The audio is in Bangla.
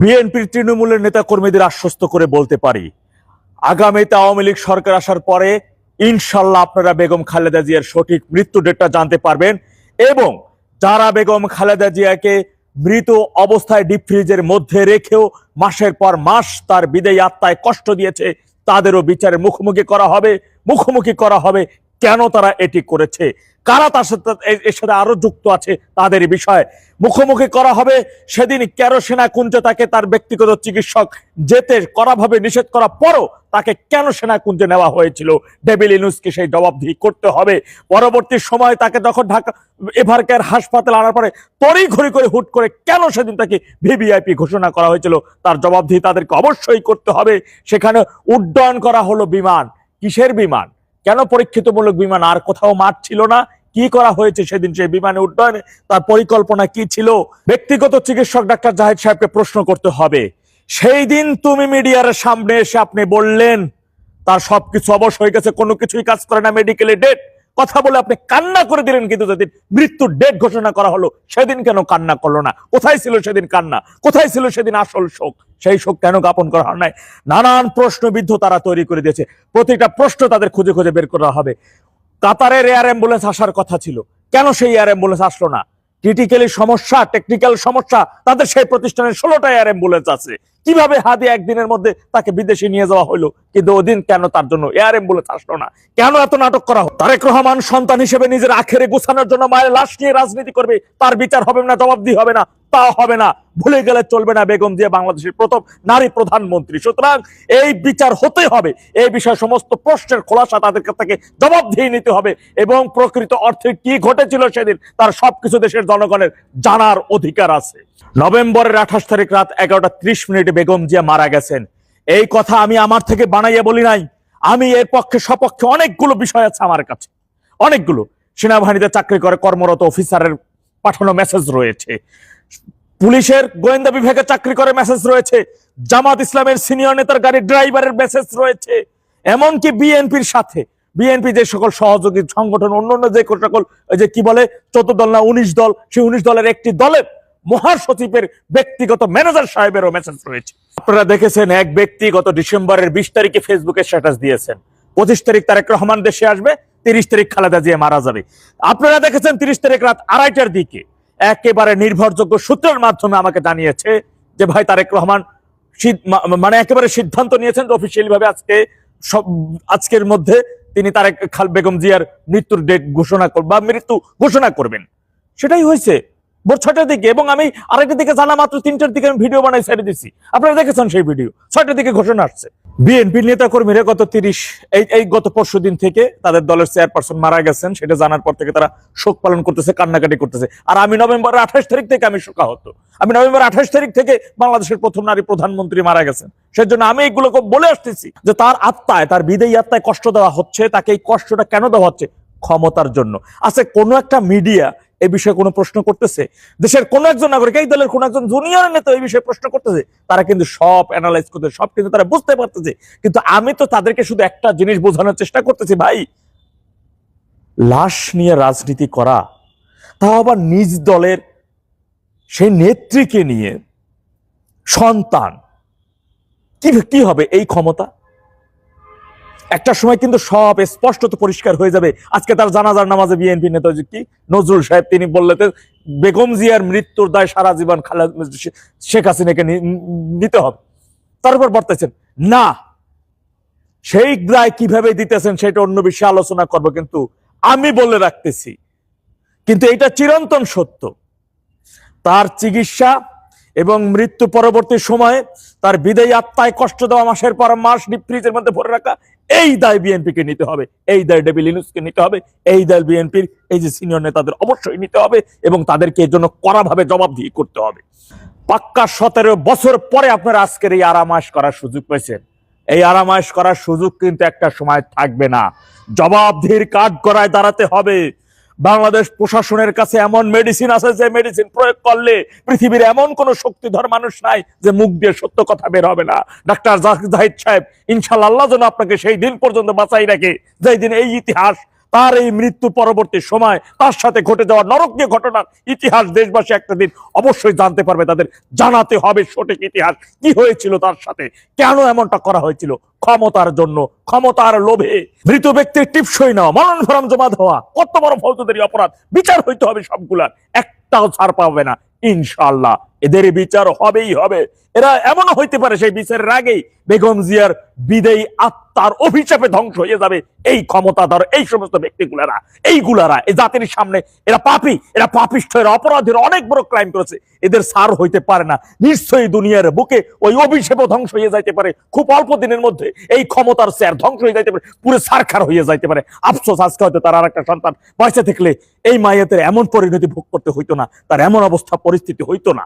বিএনপির তৃণমূলের নেতা কর্মীদের আশ্বস্ত করে বলতে পারি। আগামীতে আওয়ামী লীগ সরকার আসার পরে ইনশাল্লাহ আপনারা বেগম খালেদা জিয়ার সঠিক মৃত্যু ডেটটা জানতে পারবেন এবং যারা বেগম খালেদা জিয়াকে মৃত অবস্থায় ডিপ ফ্রিজের মধ্যে রেখেও মাসের পর মাস তার বিদায়ী আত্মায় কষ্ট দিয়েছে, তাদেরও বিচারের মুখোমুখি করা হবে, মুখোমুখি করা হবে কেন তারা এটি করেছে? কারা তার সাথে এর সাথে আরও যুক্ত আছে তাদের বিষয়? মুখোমুখি করা হবে সেদিন কেরোসেনা কুঞ্জে তাকে তার ব্যক্তিগত চিকিৎসক যেতে কড়াভাবে নিষেধ করা পরও তাকে কেন সেনা কুঞ্জে নেওয়া হয়েছিল? ডেভিল ইনুসকে সেই জবাবদিহি করতে হবে। পরবর্তী সময় তাকে যখন ঢাকা এভার কেয়ার হাসপাতাল আনার পরে তড়ি ঘড়ি করে হুট করে কেন সেদিন তাকে ভিভিআইপি ঘোষণা করা হয়েছিল? তার জবাবদিহি তাদেরকে অবশ্যই করতে হবে। সেখানে উড্ডয়ন করা হলো বিমান। কিসের বিমান? কেন পরীক্ষিতমূলক বিমান? আর কোথাও মাঠ ছিল না। কি করা হয়েছে সেদিন সেই বিমানে উড্ডয়নে? তার পরিকল্পনা কি ছিল? ব্যক্তিগত চিকিৎসক ডাক্তার জাহেদ সাহেবকে প্রশ্ন করতে হবে। সেই দিন তুমি মিডিয়ার সামনে এসে আপনি বললেন, তার সবকিছু অবশ হয়ে গেছে, কোনো কিছুই কাজ করে না মেডিকেলে ডেট কথা বলে আপনি কান্না করে দিলেন কিন্তু যেদিন মৃত্যুর ডেট ঘোষণা করা হলো, সেদিন কেন কান্না করল না? কোথায় ছিল সেদিন কান্না? কোথায় ছিল সেদিন আসল শোক? সেই শোক কেন জ্ঞাপন করা হয় নাই? নানান প্রশ্নবিদ্ধ তারা তৈরি করে দিয়েছে। প্রতিটা প্রশ্ন তাদের খুঁজে খুঁজে বের করা হবে। কাতারের এয়ার অ্যাম্বুলেন্স আসার কথা ছিল। কেন সেই এয়ার অ্যাম্বুলেন্স আসলো না? ক্রিটিক্যালি সমস্যা টেকনিক্যাল সমস্যা, তাদের সেই প্রতিষ্ঠানের ষোলোটা এয়ার অ্যাম্বুলেন্স আছে। কীভাবে হাতে একদিনের মধ্যে তাকে বিদেশে নিয়ে যাওয়া হলো কিন্তু ওদিন কেন তার জন্য এয়ার অ্যাম্বুলেন্স আসলো না? কেন এত নাটক করা হলো? তারেক রহমান সন্তান হিসেবে নিজের আখেরে গোছানোর জন্য মায়ের লাশ নিয়ে রাজনীতি করবে, তার বিচার হবে না, জবাবদিহি হবে না, তা হবে না। ভুলে গেলে চলবে না বেগম জিয়া বাংলাদেশের প্রথম নারী প্রধানমন্ত্রী। সুতরাং এই বিচার হতে হবে। এই বিষয়ে সমস্ত প্রশ্নের খোলাসা তাদের থেকে জবাব দিয়ে নিতে হবে এবং প্রকৃত অর্থে কি ঘটেছিল সেদিন তার সবকিছু দেশের জনগণের জানার অধিকার আছে। নভেম্বরের আঠাশ তারিখ রাত এগারোটা ত্রিশ মিনিটে বেগম জিয়া মারা গেছেন। এই কথা আমি আমার থেকে বানাইয়া বলি নাই। আমি এর পক্ষে, সপক্ষে অনেকগুলো বিষয় আছে আমার কাছে। অনেকগুলো। সেনাবাহিনীতে চাকরি করে কর্মরত অফিসারের পাঠানো মেসেজ রয়েছে। পুলিশের গোয়েন্দা বিভাগে চাকরি করে মেসেজ রয়েছে। জামাত ইসলামের সিনিয়র নেতার গাড়ির ড্রাইভারের মেসেজ রয়েছে। এমনকি বিএনপির সাথে। বিএনপি যে সকল সহযোগী সংগঠন, অন্যান্য যে সকল যে কি বলে, চোদ্দ দল না, উনিশ দল, সেই উনিশ দলের একটি দলের মহাসচিবের ব্যক্তিগত ম্যানেজার সাহেবেরও মেসেজ রয়েছে। আপনারা দেখেছেন, এক ব্যক্তি গত ডিসেম্বরের বিশ তারিখে ফেসবুকে স্ট্যাটাস দিয়েছেন। পঁচিশ তারিখ তারেক রহমান দেশে আসবে, তিরিশ তারিখ খালেদা জিয়া মারা যাবে। আপনারা দেখেছেন, তিরিশ তারিখ রাত আড়াইটার দিকে একেবারে নির্ভরযোগ্য সূত্রের মাধ্যমে আমাকে জানিয়েছে যে, ভাই, তারেক রহমান মানে একেবারে সিদ্ধান্ত নিয়েছেন অফিসিয়ালি ভাবে আজকে আজকের মধ্যে তিনি তারেক খাল, বেগম জিয়ার মৃত্যুর ডেট ঘোষণা কর, বা মৃত্যু ঘোষণা করবেন। সেটাই হয়েছে। ভোর ছয়টার দিকে এবং আমি আরেকটার দিকে জানা মাত্র তিনটার দিকে আমি ভিডিও বানাই, ছেড়ে দিছি। আপনারা দেখেছেন সেই ভিডিও। ছয়টার দিকে ঘোষণা আসছে। বিএনপির নেতা কর্মীরা গত তিরিশ, এই এই গত পরশু দিন থেকে তাদের দলের চেয়ারপারসন মারা গেছেন। সেটা জানার পর থেকে তারা শোক পালন করতেছে, কান্নাকাটি করতেছে। আর আমি নভেম্বরের আঠাশ তারিখ থেকে আমি শোকাহত। আমি নভেম্বর আঠাশ তারিখ থেকে বাংলাদেশের প্রথম নারী প্রধানমন্ত্রী মারা গেছেন। সেজন্য আমি এগুলো বলে আসতেছি যে তার আত্মায়, তার বিদেয়ী আত্মায় কষ্ট দেওয়া হচ্ছে, তাকে এই কষ্টটা কেন দেওয়া হচ্ছে? ক্ষমতার জন্য। আছে কোনো একটা মিডিয়া এই বিষয়ে কোনো প্রশ্ন করতেছে? দেশের কোন একজন নাগরিক, এই দলের কোন একজন জুনিয়র নেতা এই বিষয়ে প্রশ্ন করতেছে, তারা কিন্তু সব অ্যানালাইজ করতে সব কিন্তু তারা বুঝতে পারতেছে। কিন্তু আমি তো তাদেরকে শুধু একটা জিনিস বোঝানোর চেষ্টা করতেছি, ভাই। লাশ নিয়ে রাজনীতি করা তাও আবার নিজ দলের সেই নেত্রীকে নিয়ে সন্তান, কি কি হবে এই ক্ষমতা? একটা সময় কিন্তু সব স্পষ্টত পরিষ্কার হয়ে যাবে। আজকে তার জানাজার নামাজে বিএনপি নেতা কি? নজরুল সাহেব তিনি বললেন, বেগম জিয়ার মৃত্যুর দায় সারা জীবন খালেদ শেখ হাসিনাকে নিতে হবে। তারপর বর্তাইছেন না সেই দায় কীভাবে দিতেছেন সেটা অন্য বিষয়ে আলোচনা করব, কিন্তু আমি বলে রাখতেছি। কিন্তু এটা চিরন্তন সত্য। তার চিকিৎসা এবং মৃত্যু পরবর্তী সময়ে তার বিদায়ী আত্মায় কষ্ট দেওয়া মাসের পর মাস ফ্রিজের মধ্যে ভরে রাখা এই দায় বিএনপি কে নিতে হবে। এই দায় ডেভিল ইনুসকে নিতে হবে। এই দায় বিএনপির এই যে সিনিয়র নেতাদের অবশ্যই নিতে হবে এবং তাদেরকে এর জন্য কড়াভাবে জবাবদিহি করতে হবে। পাক্কা সতেরো বছর পরে আপনারা আজকের এই আরামাস করার সুযোগ পেয়েছেন। এই আরামাস করার সুযোগ কিন্তু একটা সময় থাকবে না। জবাবদিহির কাঠ গড়ায় দাঁড়াতে হবে। বাংলাদেশ প্রশাসনের কাছে এমন মেডিসিন আছে যে মেডিসিন প্রয়োগ করলে পৃথিবীর এমন কোন শক্তিধর মানুষ নাই যে মুখ দিয়ে সত্য কথা বের হবে না। ডাক্তার জাহিদ সাহেব ইনশাল্লাহ যেন আপনাকে সেই দিন পর্যন্ত বাঁচাই রাখে। যেই দিন এই ইতিহাস তার এই মৃত্যু পরবর্তী সময় তার সাথে ঘটে যাওয়া নরকীয় ঘটনার ইতিহাস দেশবাসী একটা দিন অবশ্যই জানতে পারবে, তাদের জানাতে হবে সঠিক ইতিহাস। কি হয়েছিল তার সাথে? কেন এমনটা করা হয়েছিল? ক্ষমতার জন্য, ক্ষমতার লোভে। মৃত ব্যক্তির টিপসই নেওয়া মরণ ফরম জমা দেওয়া। কত বড় ফৌজদারি অপরাধ। বিচার হইতে হবে সবগুলার। একটাও ছাড় পাবে না। ইনশাআল্লাহ। এদের বিচার হবেই হবে। এরা এমনও হইতে পারে সেই বিচারের আগেই বেগম জিয়ার বিদেয়ী আত্মার অভিশাপে ধ্বংস হয়ে যাবে। এই ক্ষমতাধর, এই সমস্ত ব্যক্তিগুলারা, এইগুলারা, এই জাতির সামনে এরা পাপী, এরা পাপিষ্ঠ, এরা অপরাধীর অনেক বড় ক্রাইম করেছে। এদের সার হইতে পারে না। নিশ্চয়ই দুনিয়ার বুকে ওই অভিশাপও ধ্বংস হয়ে যাইতে পারে। খুব অল্প দিনের মধ্যে এই ক্ষমতার স্যার ধ্বংস হয়ে যাইতে পারে। পুরো সারখার হয়ে যাইতে পারে। আফসোস, আজকে হয়তো তার আর একটা সন্তান পয়সা থাকলে এই মাইয়াতের এমন পরিণতি ভোগ করতে হইতো না। তার এমন অবস্থা, পরিস্থিতি হইতো না।